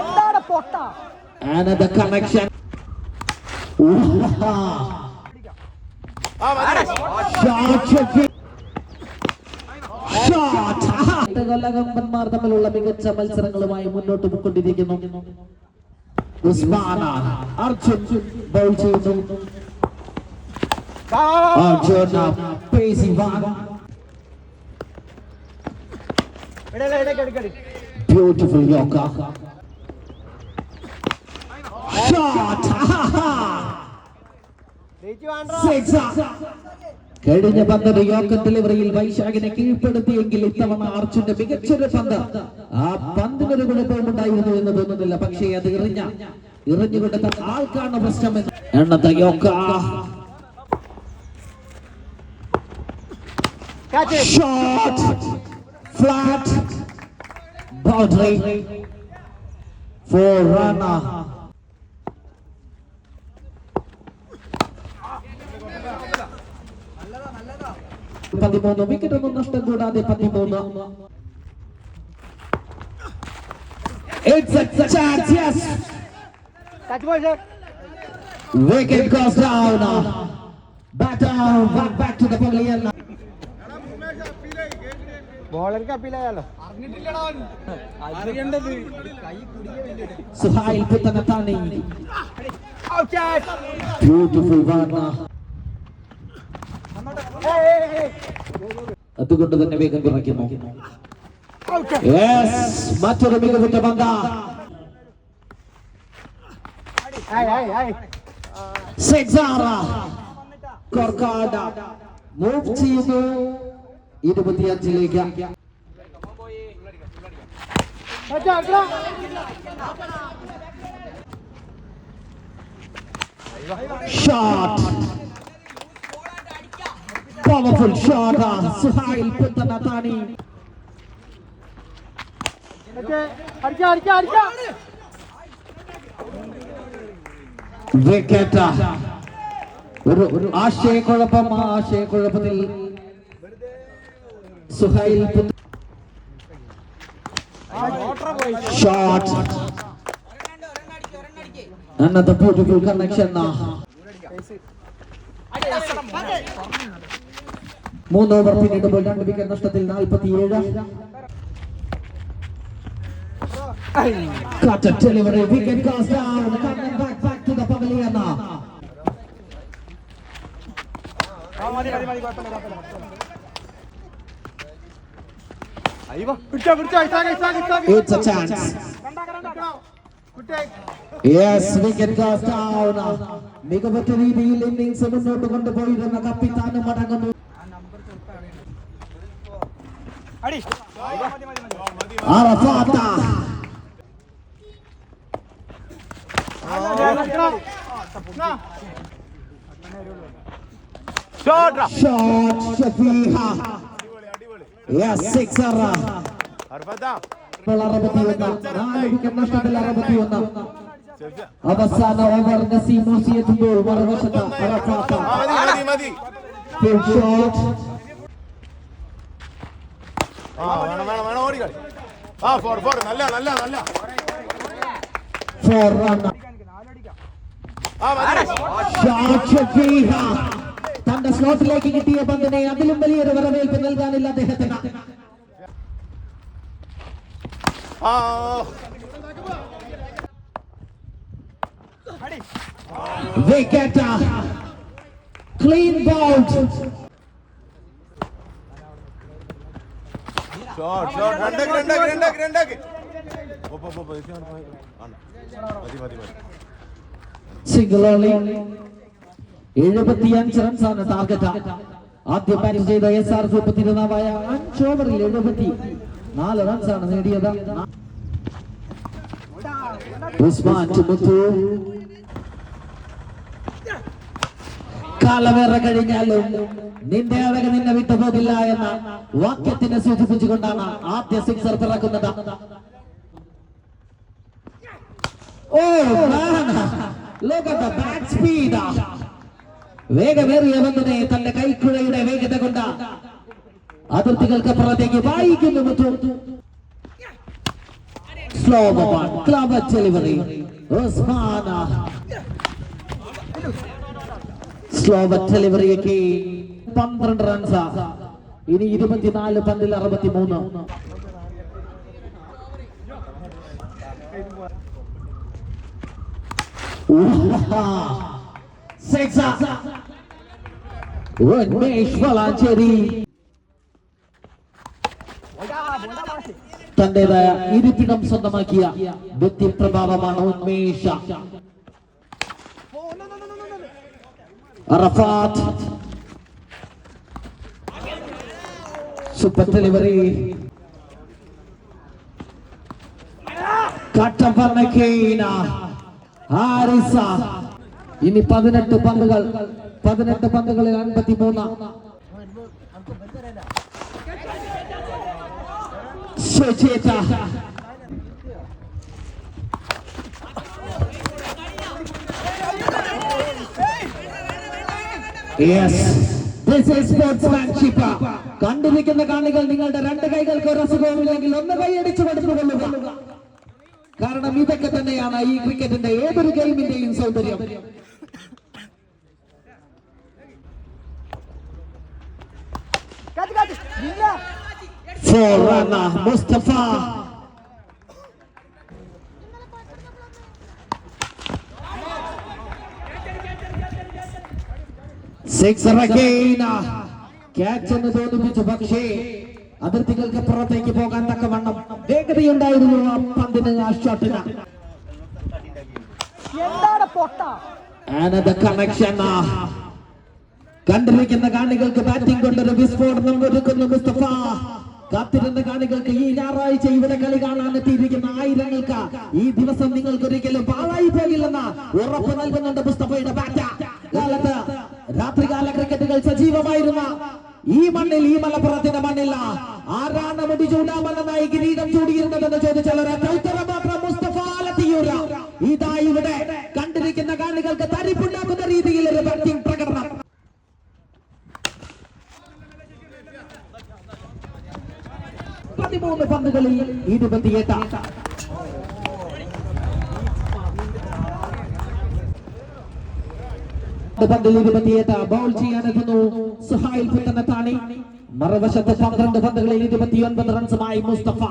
എന്താണ് പൊട്ട? Another connection. കൊല്ലകമ്പന്മാർ തമ്മിലുള്ള മികച്ച മത്സരങ്ങളുമായി മുന്നോട്ട് പോയിക്കൊണ്ടിരിക്കുന്നു. ഉസ്മാന അർജുൻ ബൗൾ ചെയ്യുന്നു. വാൻ ബ്യൂട്ടിഫുൾ യോഗ ഷോട്ട് കഴിഞ്ഞ പന്ത് യോക്ക ഡെലിവറിയിൽ വൈശാഖിനെ കീഴ്പ്പെടുത്തിയെങ്കിൽ ഇത്തവണ അർജുന്റെ മികച്ചൊരു പന്ത്. ആ പന്തിനൊരു കുഴപ്പമുണ്ടായിരുന്നു എന്ന് തോന്നുന്നില്ല. പക്ഷേ അത് എറിഞ്ഞ എറിഞ്ഞുകൊടുത്ത ആൾക്കാണ് പ്രശ്നം എണ്ണത്തെ യോക്ക. Shot flat boundary four runner പതിമൂന്ന് വിക്കറ്റ് ഒന്നും നഷ്ടം കൂടാതെ പതിമൂന്ന് It's a chance, yes. Wicket goes down. Batter down, back, back to the pavilion. ബോളർക്ക് അപ്പീലായാലോ Suhail Putanatani. Beautiful one. അതുകൊണ്ട് തന്നെ വേഗം കുറയ്ക്കുന്നു. മറ്റൊരു മികവുറ്റ പന്ത. മൂവ് ചെയ്യുന്നു. ഇരുപത്തിയഞ്ചിലേക്ക്. ഷോട്ട് സുഹൈൽ പുത്തനത്താണി അടിക്കാം അടിക്കാം അടിക്കാം. വിക്കറ്റ് ഒരു ഒരു ആശയക്കുഴപ്പം ആ ആശയക്കുഴപ്പത്തിൽ Suhail shot Another beautiful connection now. മൂന്ന് ഓവർ പിന്നിടുമ്പോൾ രണ്ട് വിക്കറ്റ് നഷ്ടത്തിൽ നാൽപ്പത്തിയേഴ് Cut a delivery, wicket goes down, coming back, back to the pavilion It's a chance. down. മികവുറ്റ രീതിയിൽ ഇന്നിംഗ്സ് മുന്നോട്ട് കൊണ്ടുപോയിരുന്ന കപ്പിത്താനും മടങ്ങുന്നു അടി മതി മതി മതി അറഫാത്ത ഷോട്ട് ഷോട്ട് ഷഫീഹ Yes, sixer. ഇപ്പോൾ അറുപത്തിയൊന്ന് നാല് വിക്കറ്റ് നഷ്ടത്തിൽ അറുപത്തിയൊന്ന് അവസാന ഓവർ നസീം മൂസി എത്തുമ്പോൾ മറുവശത്ത് അറഫാത്ത ആ വേണം വേണം വേണം ഓടിക്കളി. ആ ഫോർ ഫോർ നല്ല നല്ല നല്ല. ഫോർ. തന്റെ സ്ലോട്ടിലേക്ക് കിട്ടിയ പന്തിനെ അതിലും വലിയൊരു വരവേൽപ്പ് നൽകാനില്ല അദ്ദേഹത്തിന്. Wicket. Clean bout shot shot രണ്ടാക്കി രണ്ടാക്കി രണ്ടാക്കി രണ്ടാക്കി. എഴുപത്തിയഞ്ച് റൺസാണ് ടാർഗറ്റ് ആദ്യം ബാറ്റ് ചെയ്ത എസ് ആർ സൂപ്പർ തിരുനാവായ അഞ്ച് ഓവറിൽ എഴുപത്തി നാല് റൺസാണ് നേടിയത് ഉസ്മാൻ ചുമത്തു. കാലവേറ കഴിഞ്ഞാലും നിന്റെ അഴക് നിന്നെ വിട്ടുപോകില്ല എന്ന വാക്യത്തിനെ സൂചിപ്പിച്ചുകൊണ്ടാണ് ആദ്യ സിക്സർ പിറക്കുന്നത്. ഓ സ്പീഡ് വേഗമേറിയ തന്റെ കൈക്കുഴയുടെ വേഗത കൊണ്ട് അതിർത്തികൾക്ക് പുറത്തേക്ക് വായിക്കുന്നു മുത്തു. ക്ലബ് ഡെലിവറി ഉസ്മാന. സ്ലോ ഡെലിവറിയൊക്കെ പന്ത്രണ്ട് റൺസ് ഇനി ഇരുപത്തിനാല് പന്തിൽ അറുപത്തി മൂന്ന് വളാഞ്ചേരി തന്റേതായ ഇരിപ്പിടം സ്വന്തമാക്കിയ വ്യക്തിപ്രഭാവമാണ് ഉന്മേഷ അറഫാത്ത്. സൂപ്പർ ഡെലിവറി ഇനി പതിനെട്ട് പന്തുകൾ പതിനെട്ട് പന്തുകളിൽ അൻപത്തി മൂന്ന് സുചേത കണ്ടിരിക്കുന്ന കാണികൾ നിങ്ങളുടെ രണ്ട് കൈകൾക്ക് ഒരു അസുഖവുമില്ലെങ്കിൽ ഒന്ന് കൈയടിച്ചു കൊടുത്തുകൊള്ളുക കാരണം ഇതൊക്കെ തന്നെയാണ് ഈ ക്രിക്കറ്റിന്റെ ഏതൊരു ഗെയിമിന്റെയും സൗന്ദര്യം. മുസ്തഫ സിക്സ് ക്യാച്ച് എന്ന് തോന്നിപ്പിച്ചു പക്ഷേ അതിർത്തികൾക്ക് പുറത്തേക്ക് പോകാൻ തക്കവണ്ണം വേഗതയുണ്ടായിരുന്നു ആ പന്തിന് ആ ഷോട്ടിന് കണക്ഷൻ കണ്ടിരിക്കുന്ന കാണികൾക്ക് ബാറ്റിംഗ് കൊണ്ടൊരു വിസ്ഫോടനം ഒരുക്കുന്നു മുസ്തഫ. കാത്തിരുന്ന കാണികൾക്ക് ഈ ഞായറാഴ്ച ഇവിടെ കളി കാണാൻ എത്തിയിരിക്കുന്ന ആയിരങ്ങൾക്ക് ഈ ദിവസം നിങ്ങൾക്ക് ഒരിക്കലും പാഴായി പോകില്ലെന്ന് ഉറപ്പ് നൽകുന്നുണ്ട് മുസ്തഫയുടെ ബാറ്റ് കാലത്ത് രാത്രികാല ക്രിക്കറ്റുകൾ സജീവമായിരുന്ന ഈ മണ്ണിൽ ഈ മലപ്പുറത്തിന്റെ മണ്ണിൽ ആരാണ് മുടി ചൂടാമെന്നായി കിരീടം ചൂടിയിരുന്നതെന്ന് ചോദിച്ചാൽ ഇതാ ഇവിടെ കണ്ടിരിക്കുന്ന കാണികൾക്ക് തരിപ്പുണ്ടാക്കുന്ന രീതിയിൽ ഒരു ബാറ്റിംഗ് പ്രകടനം. പതിമൂന്ന് പന്തുകളിൽ ഇരുപത്തിയെട്ട്. പന്തിൽ ഇരുപത്തിയെട്ട് ബൗൾ ചെയ്യാനെത്തുന്നു സുഹൈൽ പുത്തനത്താണി മറുവശത്ത് പന്ത്രണ്ട് പന്തുകളിൽ ഇരുപത്തിയൊൻപത് റൺസുമായി മുസ്തഫ.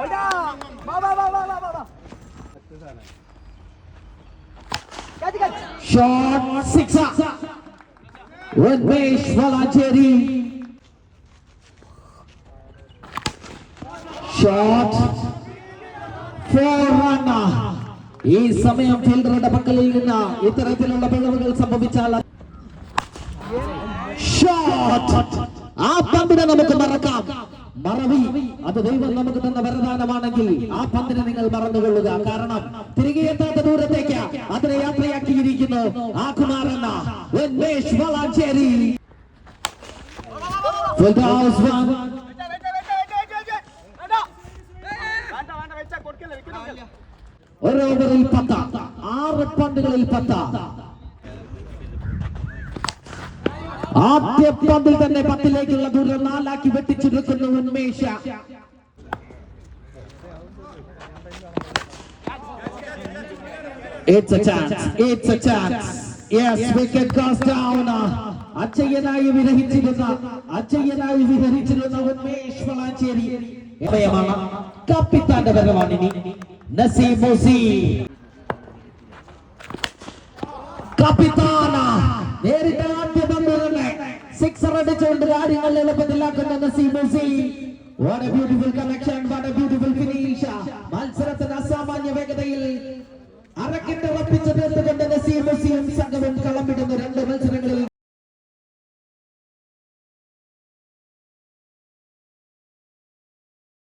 ഓടാ. വാ വാ വാ വാ വാ വാ. വാ cut cut shot six Unmesh Valanchery. Shot four run ഈ സമയം ഫീൽഡറുടെ പക്കലിൽ നിന്ന് ഇത്തരത്തിലുള്ള പിഴവുകൾ സംഭവിച്ചാൽ ആ പന്തിനെ നമുക്ക് മറക്കാം. മറവി അത് ദൈവം നമുക്ക് തന്ന വരദാനമാണെങ്കിൽ ആ പന്തിനെ നിങ്ങൾ മറന്നുകൊള്ളുക. കാരണം തിരികെ എത്താത്ത ദൂരത്തേക്ക് അതിനെ യാത്രയാക്കിയിരിക്കുന്നു ആ കുമാർ എന്ന വളാഞ്ചേരി. ഒരു ഓവറിൽ ആറ് പന്തുകളിൽ പത്ത് ആദ്യ പന്തിൽ തന്നെ പത്തിലേക്കുള്ള ദൂരം നാലാക്കി വെട്ടിച്ചിരിക്കുന്നു ഉന്മേഷ It's a chance. It's a chance. Yes, wicket goes down. അച്ചയ്യനായി വിരഹിച്ചിരുന്ന അച്ചയ്യനായി വിരഹിച്ചിരുന്ന Unmesh Valanchery കപ്പിത്താന്റെ വരവാണ് ഇനി നസീം മൊസി കപ്പിത്താന നേരിട്ട് ആദ്യ പന്ത് തന്നെ സിക്സർ അടിച്ചുകൊണ്ട് കാര്യങ്ങൾ എളുപ്പത്തിലാക്കുന്ന Naseem മൊസി What a beautiful connection, what a beautiful finish. മത്സരത്തിന് അസാമാന്യ വേഗതയിൽ അരക്കിട്ട് ഉറപ്പിച്ച് തീർത്തുകൊണ്ട് നസീം മൊസിയും സംഘവും കളമിടുന്ന രണ്ട് മത്സര